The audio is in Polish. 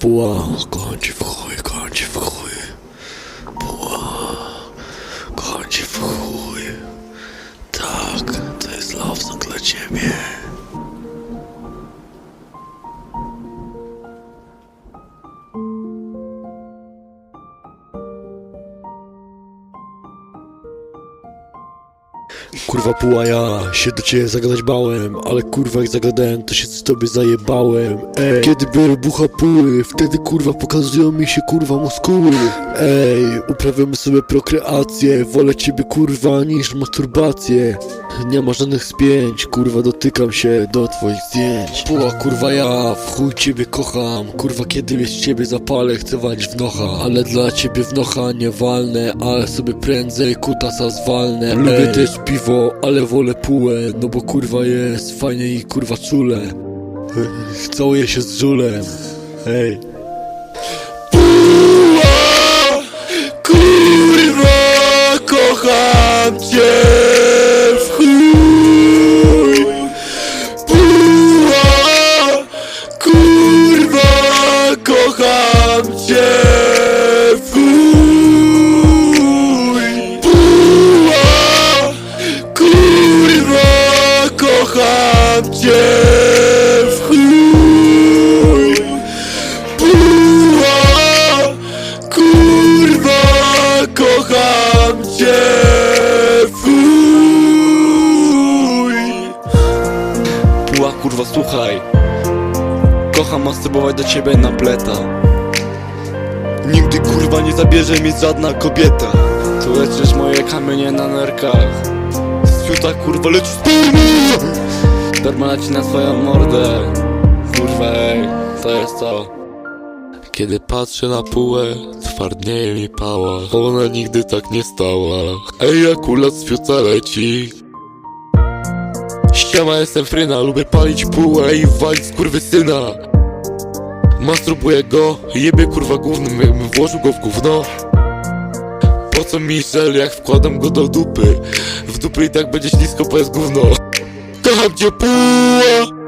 Pła, kończ w chuj, kończ w chuj. Pła, kończ w chuj. Tak, to jest love song dla ciebie. Kurwa puła ja się do ciebie zagadać bałem Ale kurwa jak zagadałem to się z tobie zajebałem Ej, kiedy biorę bucha puły Wtedy kurwa pokazują mi się kurwa muskuły Ej, uprawiamy sobie prokreację Wolę ciebie kurwa niż masturbację. Nie ma żadnych spięć Kurwa dotykam się do twoich zdjęć. Puła kurwa ja w chuj ciebie kocham. Kurwa kiedy mnie z ciebie zapalę chcę walić w nocha. Ale dla ciebie w nocha nie walnę Ale sobie prędzej kutasa zwalnę Lubię też piwo, ale wolę pułę No bo kurwa jest fajnie i kurwa czule Całuję się z żulem Hej. Puła, kurwa, kocham słuchaj Kocham masturbować do ciebie na pleta. Nigdy kurwa nie zabierze mi żadna kobieta. Tu leczysz moje kamienie na nerkach. Z fiuta kurwa leci sperma leci na swoją mordę. Kurwa ej, to jest to. Kiedy patrzę na półę, twardnieje mi pała. Ona nigdy tak nie stała. Ej, kula z fiuta leci Ściema jestem fryna, lubię palić półę i walić syna. Masturbuję go, jebie kurwa głównym, jakbym włożył go w gówno. Po co mi żel, jak wkładam go do dupy? W dupy i tak będzie ślisko, bo jest gówno. Kocham cię puła